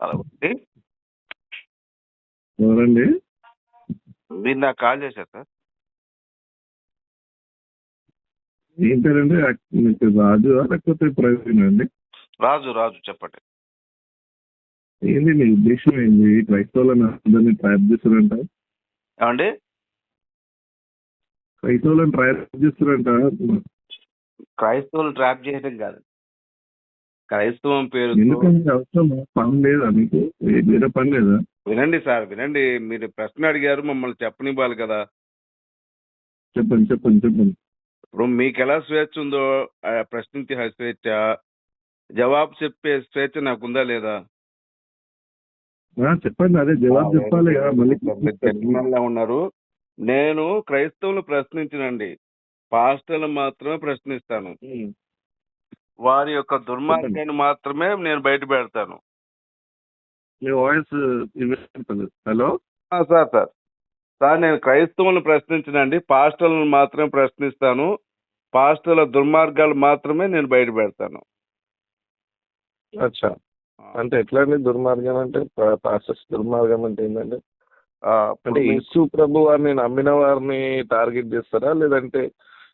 అండి ఎవరండి? మీరు నాకు కాల్ చేశారు సార్. ఏం పేరండి? మీకు రాజు లేకపోతే ప్రవీణ్ అండి? రాజు రాజు చెప్పండి. ఏంది మీ ఉద్దేశం ఏంది? క్రైస్తవులను అందరినీ ట్రాప్ చేస్తారంట ఏమండి? క్రైస్తవులను ట్రాప్ చేస్తారంట క్రైస్తవులు ట్రాప్ చేయడం కాదు. క్రైస్తవం ఎందుకంటే అవసరం పని లేదా మీకు? వేరే పని లేదా? వినండి సార్ వినండి. మీరు ప్రశ్న అడిగారు మమ్మల్ని చెప్పనివ్వాలి కదా. చెప్పండి చెప్పండి చెప్పండి. ఇప్పుడు మీకు ఎలా స్వేచ్ఛ ఉందో ప్రశ్నించే స్వేచ్ఛ జవాబు చెప్పే స్వేచ్ఛ నాకు ఉందా లేదా చెప్పండి అదే జవాబు చెప్పాలి కదా మళ్ళీ ఉన్నారు. నేను క్రైస్తవులు ప్రశ్నించనండి. పాస్టర్లు మాత్రమే ప్రశ్నిస్తాను. వారి యొక్క దుర్మార్గాన్ని మాత్రమే నేను బయట పెడతాను. మీ voice hello? Sir sir. Sir నేను క్రైస్తవులను ప్రశ్నించనండి. పాస్టర్లను మాత్రమే ప్రశ్నిస్తాను. పాస్టర్ల దుర్మార్గాలు మాత్రమే నేను బయట పెడతాను. అచ్చా. అంటే ఎట్లా అండి దుర్మార్గం అంటే ప్రాసెస్ దుర్మార్గం అంటే ఏంటంటే అంటే యేసు ప్రభు వారిని నమ్మిన వారిని టార్గెట్ చేస్తారా? లేదంటే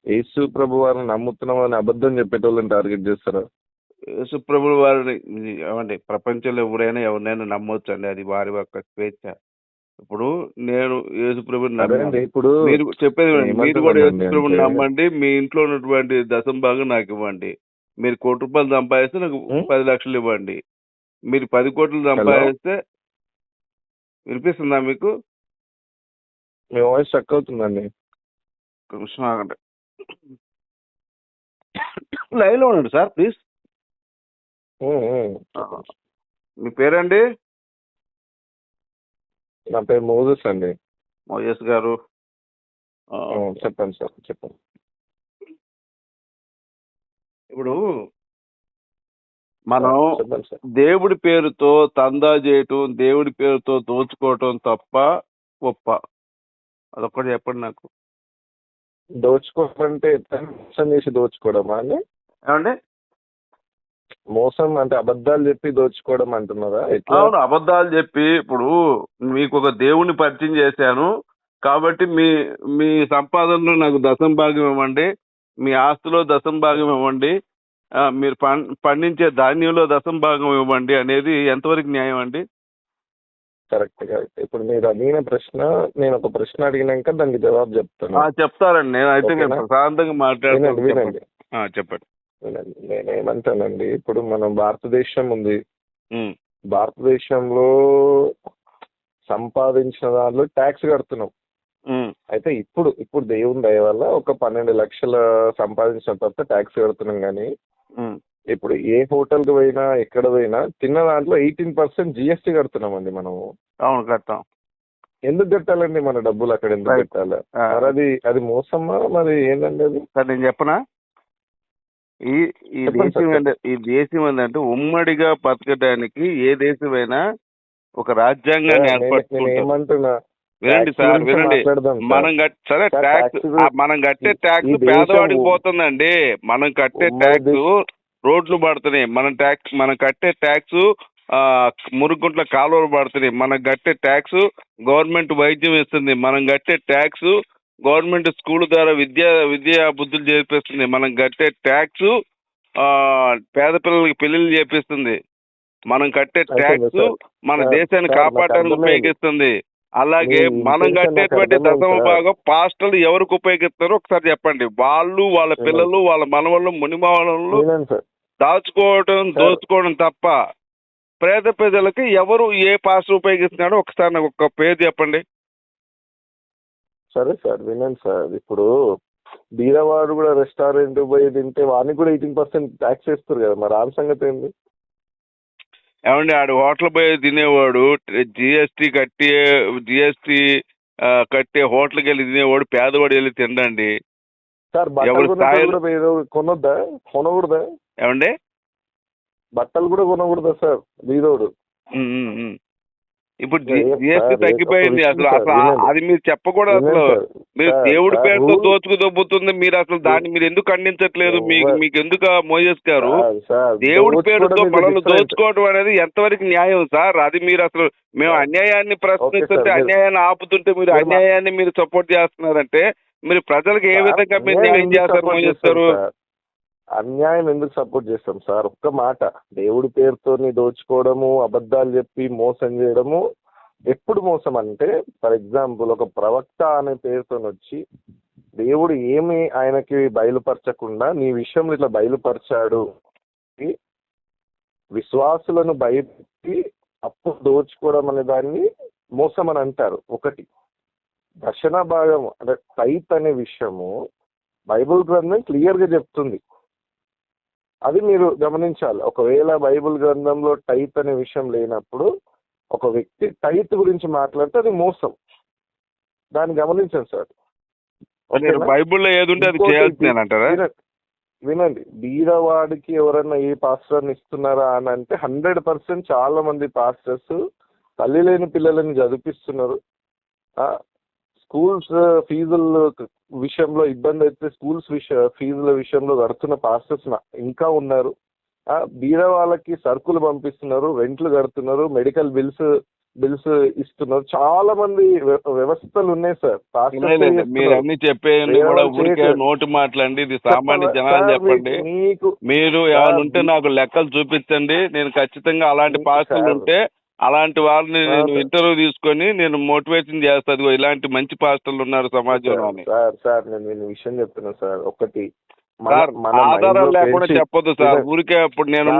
యేసు ప్రభు వారిని నమ్ముతున్న వారిని అబద్ధం చెప్పేటోళ్ళని టార్గెట్ చేస్తారా? యేసుప్రభుడు వారిని ఏమండి ప్రపంచంలో ఎవరైనా ఎవరినైనా నమ్మొచ్చు అండి అది వారి యొక్క స్వేచ్ఛ. ఇప్పుడు నేను యేసుప్రభుని అదే అండి నమ్మాను ఇప్పుడు మీరు చెప్పేది వినండి. మీరు కూడా ఏమంటున్నానండి యేసుప్రభుని అంటే- నమ్మండి మీ ఇంట్లో ఉన్నటువంటి దశం భాగం నాకు ఇవ్వండి. మీరు కోటి రూపాయలు సంపాదిస్తే నాకు? పది లక్షలు ఇవ్వండి. మీరు పది కోట్లు సంపాదిస్తే వినిపిస్తుందా మీకు? మీ వాయిస్ స్టక్ అవుతుందండి. నిమిషం ఆగండి. లైవ్లో ఉండండి సార్ ప్లీజ్. మీ పేరండి? నా పేరు మోజస్ అండి. మోయస్ గారు. చెప్పండి సార్ చెప్పండి. ఇప్పుడు మనం దేవుడి పేరుతో తందా చేయటం దేవుడి పేరుతో దోచుకోవటం తప్ప గొప్ప. అదొక్కటి చెప్పండి నాకు. ఎట్లా మోసం చేసి దోచుకోవడమా అండి? ఏమండి? మోసం అంటే అబద్ధాలు చెప్పి దోచుకోవడం అంటున్నారా? అవును అబద్ధాలు చెప్పి ఇప్పుడు మీకు ఒక దేవుని పరిచయం చేశాను కాబట్టి మీ మీ సంపాదనలో నాకు దశం భాగం ఇవ్వండి మీ ఆస్తిలో దశం భాగం ఇవ్వండి మీరు పండించే ధాన్యంలో దశం భాగం ఇవ్వండి అనేది ఎంతవరకు న్యాయం అండి? కరెక్ట్ కరెక్ట్ ఇప్పుడు మీరు అడిగిన ప్రశ్న నేను ఒక ప్రశ్న అడిగినాక దానికి జవాబు చెప్తాను. చెప్తారండి. నేను అయితే నేను? ప్రశాంతంగా వినండి మాట్లాడుతాను వినండి. ఆ, చెప్పండి. వినండి. నేనేమంటానండి ఇప్పుడు మనం భారతదేశం ఉంది. భారతదేశంలో సంపాదించిన దాంట్లో ట్యాక్స్ కడుతున్నాం. అయితే ఇప్పుడు ఇప్పుడు దేవుని దయ వల్ల ఒక పన్నెండు లక్షల సంపాదించిన తర్వాత ట్యాక్స్ కడుతున్నాం కానీ. ఇప్పుడు ఏ హోటల్కి పోయినా ఎక్కడ పోయినా తిన్న దాంట్లో ఎయిటీన్ పర్సెంట్ జిఎస్టీ కడుతున్నామండి మనము. అవును కట్టాం ఎందుకు కట్టాలండి మన డబ్బులు అక్కడ ఎందుకు ఆ, మరి అది అది మోసమా? మరి ఏంటండి అది? సార్ నేను చెప్పనా? ఈ ఈ దేశం ఈ దేశం ఏంటంటే ఉమ్మడిగా బతకడానికి ఏ దేశమైనా ఒక రాజ్యాంగాన్ని ఏమంటున్నా వినండి సార్ వినండి. మనం సరే ట్యాక్స్ మనం కట్టే ట్యాక్స్ పేదవాడికి పోతుందండి. మనం కట్టే ట్యాక్స్ రోడ్లు పడుతున్నాయి. మనం ట్యాక్స్ మనం కట్టే ట్యాక్స్ మురుగుంట్ల కాలువలు పడుతున్నాయి. మనం కట్టే ట్యాక్స్ గవర్నమెంట్ వైద్యం ఇస్తుంది మనం కట్టే ట్యాక్స్ గవర్నమెంట్ స్కూల్ ద్వారా విద్యా విద్యా బుద్ధులు చేపిస్తుంది. మనం కట్టే ట్యాక్స్ పేద పిల్లలకి పెళ్ళిళ్ళు చేపిస్తుంది. మనం కట్టే ట్యాక్స్ మన దేశాన్ని కాపాడడానికి. ఉపయోగిస్తుంది. అలాగే మనం కట్టేటువంటి దశమ. భాగం పాస్టర్లు ఎవరికి ఉపయోగిస్తారో ఒకసారి చెప్పండి. వాళ్ళు వాళ్ళ. పిల్లలు వాళ్ళ మనవాళ్ళు మునిమావళ్ళు దాచుకోవడం. దోచుకోవడం తప్ప పేద ప్రజలకి ఎవరు ఏ పాస్టర్ ఉపయోగిస్తున్నాడో ఒకసారి నాకు ఒక పేరు చెప్పండి. సరే సార్ వినండి సార్. ఇప్పుడు బీదవాడు కూడా రెస్టారెంట్ పోయి తింటే వానికి కూడా ఎయిటీన్ పర్సెంట్ ట్యాక్స్ వేస్తారు కదా. మరి ఆ సంగతి ఏంది? ఏమండి ఆడు హోటల్ పోయి తినేవాడు జిఎస్టీ కట్టి జిఎస్టీ కట్టే హోటల్కి వెళ్ళి తినేవాడు పేదవాడు వెళ్ళి తినండి సార్ కొనొద్దా? కొనకూడదా? ఏమండి బట్టలు కూడా కొనకూడదా సార్ ఉమ్. ఇప్పుడు ఏ- జిఎస్టీ తగ్గిపోయింది అసలు అసలు అది మీరు చెప్పకూడదు అసలు. మీరు దేవుడి పేరుతో దోచుకు దొబ్బుతుంది మీరు అసలు దాన్ని మీరు ఎందుకు ఖండించట్లేదు మీకు మీకు ఎందుకు సార్, దేవుడి పేరుతో మనల్ని. దోచుకోవడం అనేది ఎంతవరకు న్యాయం సార్ అది మీరు అసలు మేము. అన్యాయాన్ని ప్రశ్నిస్తుంటే అన్యాయాన్ని ఆపుతుంటే మీరు అన్యాయాన్ని మీరు సపోర్ట్ చేస్తున్నారంటే మీరు ప్రజలకు ఏ విధంగా మీరు న్యాయం ఎందుకు చేస్తారు support మోజెస్ చేస్తాం గారు సార్? అన్యాయం ఎందుకు సపోర్ట్ చేస్తాం సార్? ఒక్క మాట. దేవుడి పేరుతోని దోచుకోవడము అబద్ధాలు చెప్పి మోసం చేయడము. ఎప్పుడు మోసం అంటే ఫర్ ఎగ్జాంపుల్ ఒక ప్రవక్త అనే పేరుతో వచ్చి దేవుడు ఏమి ఆయనకి బయలుపరచకుండా నీ విషయంలో ఇట్లా బయలుపరిచాడు విశ్వాసులను భయపెట్టి అప్పు దోచుకోవడం అనే దాన్ని మోసం అని అంటారు. ఒకటి. దర్శన భాగం అంటే టైప్ అనే విషయము బైబుల్ గ్రంథం క్లియర్గా చెప్తుంది. అది మీరు గమనించాలి. ఒకవేళ బైబిల్ గ్రంథంలో టైప్ అనే విషయం లేనప్పుడు ఒక వ్యక్తి టైప్ గురించి మాట్లాడితే అది మోసం. దాన్ని గమనించండి సార్? బైబిల్లో ఏది ఉంటే అది ఇంకోటి చేయాల్సిందేనంటారా వినండి. బీదవాడికి ఎవరన్నా ఏ పాస్టర్ని ఇస్తున్నారా అని అంటే హండ్రెడ్ పర్సెంట్ చాలా మంది పాస్టర్స్ తల్లి లేని పిల్లలని చదివిస్తున్నారు స్కూల్స్ ఫీజుల విషయంలో ఇబ్బంది అయితే స్కూల్స్ విష ఫీజుల విషయంలో కడుతున్న పాస్టర్స్ ఇంకా ఉన్నారు ఆ, బీద వాళ్ళకి సరుకులు పంపిస్తున్నారు రెంట్లు కడుతున్నారు మెడికల్ బిల్స్ బిల్స్ ఇస్తున్నారు చాలా మంది వ్య- వ్యవస్థలు ఉన్నాయి సార్. మీరు. అన్ని చెప్పేయండి వేరే కూడా వాళ్ళు ఊరికే చేయట్లేదు. నోటి మాట్లాడండి ఇది సామాన్య? జనాలు చెప్పండి మీకు- మీరు ఏమైనా ఉంటే నాకు లెక్కలు చూపించండి నేను ఖచ్చితంగా అలాంటి పాస్టర్లు. ఉంటే అలాంటి వాళ్ళని నేను. ఇంటర్వ్యూ తీసుకొని నేను మోటివేషన్ చేస్తాను ఇదిగో ఇలాంటి మంచి పాస్టర్లు ఉన్నారు సమాజంలో సార్ సార్ నేను నేను విషయం చెప్తున్నా సార్. ఒకటి ఆధారం లేకుండా చెప్పొద్దు సార్. ఊరికే ఇప్పుడు నేను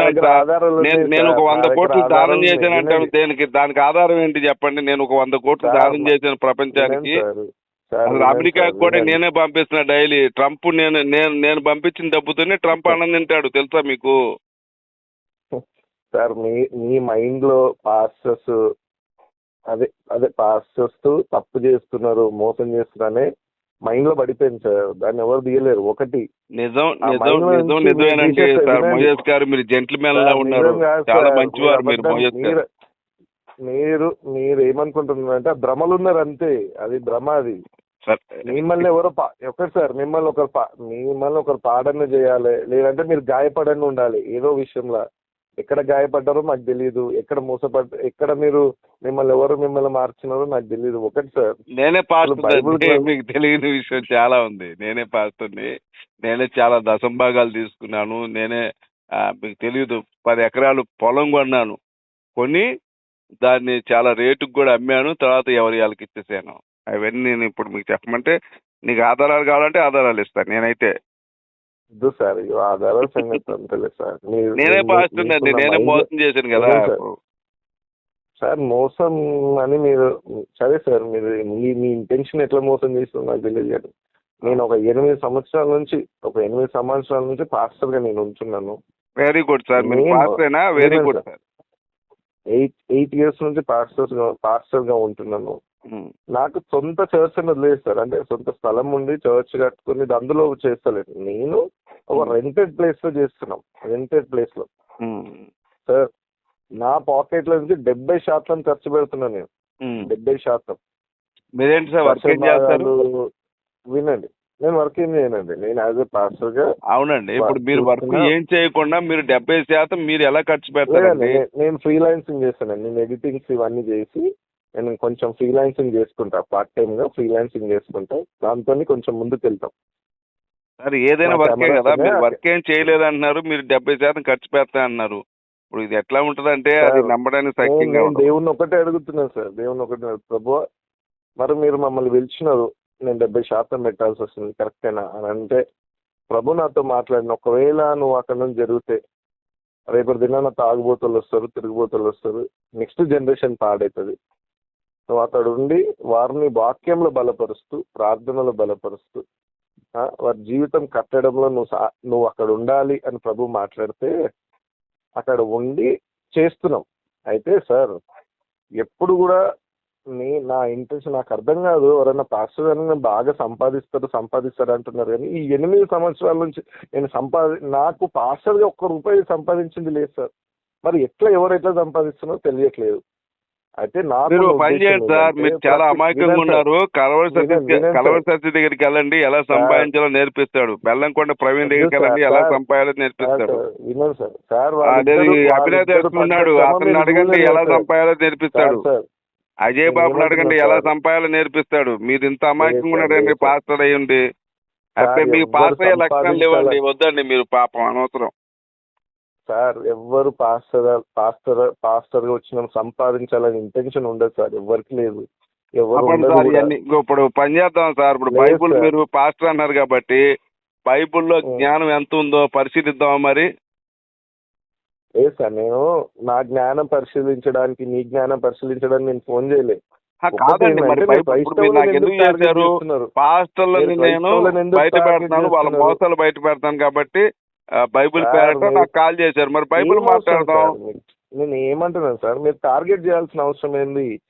నేను ఒక. వంద కోట్లు దానం చేశాను వినండి. దేనికి? దానికి ఆధారం ఏంటి చెప్పండి. నేను ఒక వంద కోట్లు దానం చేశాను ప్రపంచానికి. సార్, కూడా. నేనే పంపిస్తున్నా డైలీ. ట్రంప్ నేను నేను నేను పంపించిన డబ్బుతోనే ట్రంప్ అన్నం తింటాడు. తెలుసా మీకు? సార్ మీ మీ మైండ్లో పాస్టర్స్ అదే అదే పాస్టర్స్ తప్పు చేస్తున్నారు మోసం చేస్తున్నారనే మైండ్లో పడిపోయింది సార్. దాన్ని ఎవరు తీయలేరు. ఒకటి నిజం ఆ నిజం మైండ్లో నిజం నుంచి నిజమేనండి మీరు సార్ గారు మీరు జెంట్మెన్ లా సార్, ఉన్నారు. నిజం కాదు చాలా సార్. మంచివారు మీరు మీరు గారు. ఏమనుకుంటున్నారంటే భ్రమలు ఉన్నారు అంతే. అది భ్రమ అది. మిమ్మల్ని ఎవరో పా- ఒకటి సార్ మిమ్మల్ని ఒకరు మిమ్మల్ని ఒకరు పాడని చేయాలి. లేదంటే మీరు గాయపడని ఉండాలి ఏదో విషయంలో. ఎక్కడ గాయపడ్డారో మాకు తెలియదు ఎక్కడ మోసపడ్డ ఎక్కడ మీరు మిమ్మల్ని ఎవరు మిమ్మల్ని మార్చినారో నాకు తెలియదు ఒకటి సార్ నేనే పాస్టర్ మీకు తెలియని విషయం చాలా ఉంది. నేనే పాస్టర్ని నేనే చాలా దశంభాగాలు తీసుకున్నాను. నేనే మీకు తెలియదు పది ఎకరాలు పొలం కొన్నాను. కొని దాన్ని చాలా రేటుకు కూడా అమ్మాను. తర్వాత ఎవరి వాళ్ళకి ఇచ్చేసాను. అవన్నీ నేను ఇప్పుడు మీకు చెప్పమంటే నీకు ఆధారాలు కావాలంటే ఆధారాలు ఇస్తాను. నేనైతే వద్దు సార్. ఆధారాల సంగతి అంతలేదు సార్. నేనే మోసం చేశాను కదా సార్. మోసం అని మీరు సరే సార్ మీరు మీ మీ ఇంటెన్షన్ ఎట్లా మోసం చేస్తుందో నాకు తెలియదు కానీ నేను ఒక ఎనిమిది సంవత్సరాల నుంచి ఒక ఎనిమిది సంవత్సరాల నుంచి పాస్టర్గా నేను ఉంటున్నాను. Very good sir. Very good sir. Eight eight years నుంచి పాస్టర్స్గా పాస్టర్గా ఉంటున్నాను. నాకు సొంత చర్చ్ అని వదిలేదు సార్. అంటే సొంత స్థలం ఉండి చర్చ్ కట్టుకుని అందులో చేస్తలేదు. నేను ఒక Hmm. రెంటెడ్ ప్లేస్లో చేస్తున్నాం. రెంటెడ్ ప్లేస్లో. సార్ నా పాకెట్లో నుంచి డెబ్బై శాతం ఖర్చు పెడుతున్నాను నేను. ఉమ్. డెబ్బై శాతం. మీరేంటి సార్ వర్క్ ఏం చేస్తారు? వినండి. నేను వర్క్ ఏం చేయనండి. నేను యాజ్ ఎ పాస్టర్గా అవునండి. ఇప్పుడు మీరు వర్క్. ఏం చేయకుండా మీరు డెబ్బై శాతం మీరు ఎలా ఖర్చు పెడతారండి? నే- నేను ఫ్రీలాన్సింగ్ చేస్తానండి. నేను ఎడిటింగ్స్ ఇవన్నీ చేసి నేను కొంచెం ఫ్రీలాన్సింగ్ చేసుకుంటా. పార్ట్ టైం గా ఫ్రీలాన్సింగ్ చేసుకుంటా. దాంతో కొంచెం ముందుకు వెళ్తాం సార్ ఏదైనా వర్కే కదా మీరు? వర్క్ ఏం చేయలేదు అంటున్నారు మీరు డెబ్బై శాతం ఖర్చు పెడతా అన్నారు. ఇప్పుడు ఇది ఎట్లా ఉంటదంటే అది సార్, నమ్మడానికి సఖ్యంగా దేవుణ్ణి ఒకటే అడుగుతున్నాను సార్ దేవుణ్ణి ఒకటే ప్రభు మరి మీరు మమ్మల్ని పిలిచినారు నేను డెబ్బై శాతం పెట్టాల్సి వస్తుంది కరెక్టేనా అని అంటే ప్రభు నాతో మాట్లాడిన ఒకవేళ నువ్వు అక్కడ నుంచి జరిగితే రేపటి దినాన తాగుబోతులు వస్తారు తిరుగుబోతులు వస్తారు నెక్స్ట్ జనరేషన్ పాడవుతుంది నువ్వు అక్కడ ఉండి వారిని వాక్యంలో బలపరుస్తూ ప్రార్థనలో బలపరుస్తూ వారి జీవితం కట్టడంలో నువ్వు సా- నువ్వు అక్కడ ఉండాలి అని ప్రభు మాట్లాడితే అక్కడ ఉండి చేస్తున్నాం అయితే సార్ ఎప్పుడు కూడా నీ నా ఇంట్రెస్ట్ నాకు అర్థం కాదు. ఎవరైనా పాస్టర్ అని నేను బాగా సంపాదిస్తారు సంపాదిస్తారు అంటున్నారు కానీ ఈ ఎనిమిది సంవత్సరాల నుంచి నేను సంపాది నాకు పాస్టర్గా ఒక్క రూపాయి సంపాదించింది లేదు సార్. మరి ఎట్లా ఎవరు ఎట్లా సంపాదిస్తున్నారో తెలియట్లేదు. అయితే మీరు పని చేయండి సార్. మీరు చాలా అమాయకంగా. ఉన్నారు. కలవరి కలవరి. సతీష్ దగ్గరికి వెళ్ళండి. ఎలా సంపాదించాలో నేర్పిస్తాడు. బెల్లంకొండ ప్రవీణ్ దగ్గరికి వెళ్ళండి. ఎలా సార్, నేర్పిస్తాడు. అభినయ్ శ్రమ అతన్ని మీరు అడగండి ఎలా సార్. సంపాదాలో నేర్పిస్తాడు. అజయ్ బాబుని అడగండి. ఎలా సార్? సంపాదాలో నేర్పిస్తాడు. మీరు ఇంత అమాయకంగా ఉన్నాడండి. పాస్టర్ అయ్యండి. అప్పుడు మీకు పాస్ అయ్యే లక్షణాలు లేవండి. సంపాదించాల- వద్దండి మీరు పాపం అనవసరం. సార్ ఎవ్వరు పాస్టర్ పాస్టర్ పాస్టర్గా వచ్చిన సంపాదించాలని ఇంటెన్షన్ ఉండదు సార్ ఎవరికి లేదు ఎవరు సార్. ఇవన్నీ ఇప్పుడు పని చేద్దాం సార్ ఇప్పుడు బైబుల్. మీరు పాస్టర్ అన్నారు కాబట్టి బైబుల్లో. జ్ఞానం ఎంత ఉందో పరిశీలిద్దామా మరి లేదు సార్ నేను నా జ్ఞానం పరిశీలించడానికి నీ జ్ఞానం పరిశీలించడానికి నేను ఫోన్ చేయలే ఆ, ఒకటి కాదండి మరి ఎందుకు చేశారు? పాస్టర్లని నేను బయట పెడుతున్నాను వాళ్ళ? మోసాలు బయట పెడతాను కాబట్టి బైబిల్ పేరట నాకు కాల్ చేశారు. మరి బైబిల్ మీకు? నేను ఏమంటున్నాను సార్? మీరు టార్గెట్ చేయాల్సిన అవసరం ఏంది?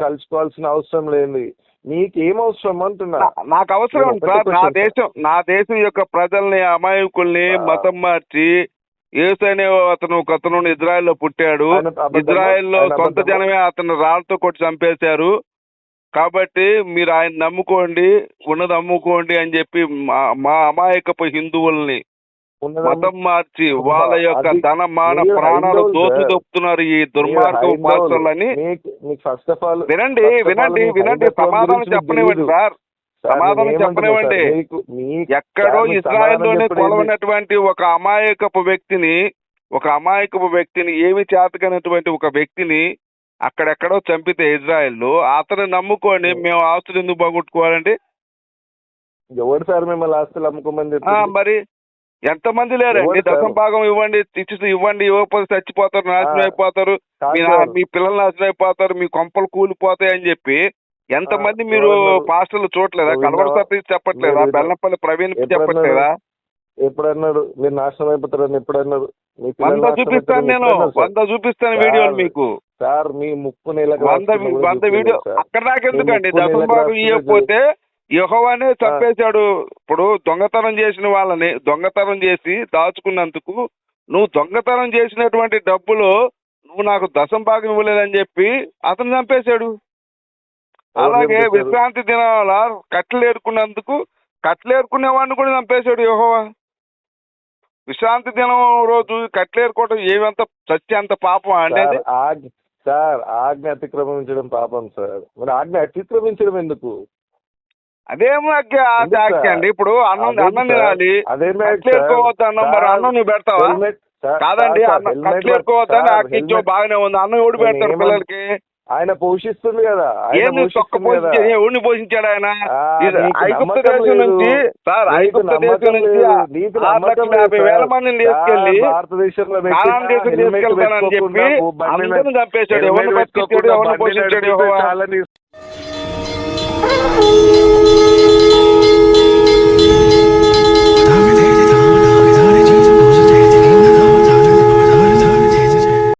కలుసుకోవాల్సిన అవసరం లేదు. మీకు ఏం అవసరం అంటున్నా? నాకు అవసరం సార్. నా దేశం నా దేశం యొక్క ప్రజల్ని అమాయకుల్ని. మతం మార్చి అనే అతను ఒక అతను ఇజ్రాయెల్లో పుట్టాడు. ఆయన అబద్ధమా? ఇజ్రాయెల్లో ఆయన సొంత? జనమే అతను రాళ్ళతో కొట్టి చంపేశారు. కాబట్టి మీరు ఆయన నమ్ముకోండి ఉన్నది అమ్ముకోండి అని చెప్పి మా- మా అమాయకపు హిందువుల్ని మతం మార్చి వాళ్ళ యొక్క ధన మాన ప్రాణాలు హైందవులు దోచి సార్. దొప్పుతున్నారు ఈ మీరు దుర్మార్గ. పాత్రలని ఫస్ట్ ఆఫ్ ఆల్ వినండి వినండి వినండి సమాధానం చెప్పనివ్వండి. సార్ సమాధానం చెప్పనివ్వండి. ఎక్కడో చెప్పండి. కొలవనటువంటి ఒక అమాయకపు వ్యక్తిని ఒక అమాయకపు వ్యక్తిని ఏమి చేతకనటువంటి ఒక వ్యక్తిని అక్కడెక్కడో చంపితే ఇజ్రాయెల్లో. అతను నమ్ముకొని మేము ఆస్తులు ఎందుకు పోగొట్టుకోవాలండి? ఎవరు సార్ మిమ్మల్ని ఆస్తులు అమ్ముకోమని మరి ఎంతమంది లేరండి? దశం భాగం ఇవ్వండి ఇచ్చి ఇవ్వండి ఇవ్వకపోతే చచ్చిపోతారు నాశనం. అయిపోతారు. మీ పిల్లలు నాశనం అయిపోతారు మీ కొంపలు కూలిపోతాయి అని చెప్పి ఎంతమంది మీరు? పాస్టర్లు చూడలేదా? కలవర? సతీష్ చెప్పట్లేదా? బెల్లంపల్లి ప్రవీణ్ చెప్పట్లేదా? ఎప్పుడన్నాడు మీరు నాశనం అయిపోతారని పిల్లలు వంద చూపిస్తాను నేను? వంద చూపిస్తాను వీడియోలు మీకు. సార్ మీ ముక్కు నెలకు వంద వంద వీడియో అక్కడ భాగం రాస్తుంది ఇవ్వకపోతే యహోవానే చంపేశాడు. ఇప్పుడు దొంగతనం చేసిన వాళ్ళని దొంగతనం చేసి దాచుకున్నందుకు నువ్వు దొంగతనం చేసినటువంటి డబ్బులు నువ్వు నాకు దశం భాగం ఇవ్వలేదని చెప్పి అతను చంపేశాడు. అలాగే? విశ్రాంతి దినాల కట్టెలు ఏరుకున్నందుకు కట్టెలు ఏరుకునే వాడిని కూడా చంపేశాడు యహోవా. విశ్రాంతి దినం రోజు కట్టెలు ఏరుకోవడం ఏమంత సత్య అంత పాపం అనేది సార్, ఆజ్ఞ సార్ ఆజ్ఞ అతిక్రమించడం పాపం సార్. మరి ఆజ్ఞ అతిక్రమించడం ఎందుకు? అదేమో ఆజ్ఞ? అండి. ఇప్పుడు అన్నం అన్నం? తినాలి. అదేమే కట్లు ఏరుకోవద్దు అన్నం మరి అన్నం నువ్వు పెడతావా? కాదండి సార్, అన్నం హెల్మెట్ కట్లు ఏరుకోవద్దని సార్, ఆజ్ఞ ఇచ్చో హెల్మెట్ బాగానే ఉంది. అన్నం ఎవడు పెడతారు పిల్లలకి? ఆయన పోషిస్తుంది కదా. ఎవరిని పోషించాడు ఆయన? ఐగుప్తు దేశం. నుంచి సార్ ఐగుప్తు దేశం నుంచి ఆరు లక్షల యాభై వేల. మందిని తీసుకెళ్ళి భారతదేశంలో దేశం తీసుకెళ్తానని చెప్పి అందరిని చంపేశాడు ఎవరిని ఎవరిని పోషించాడు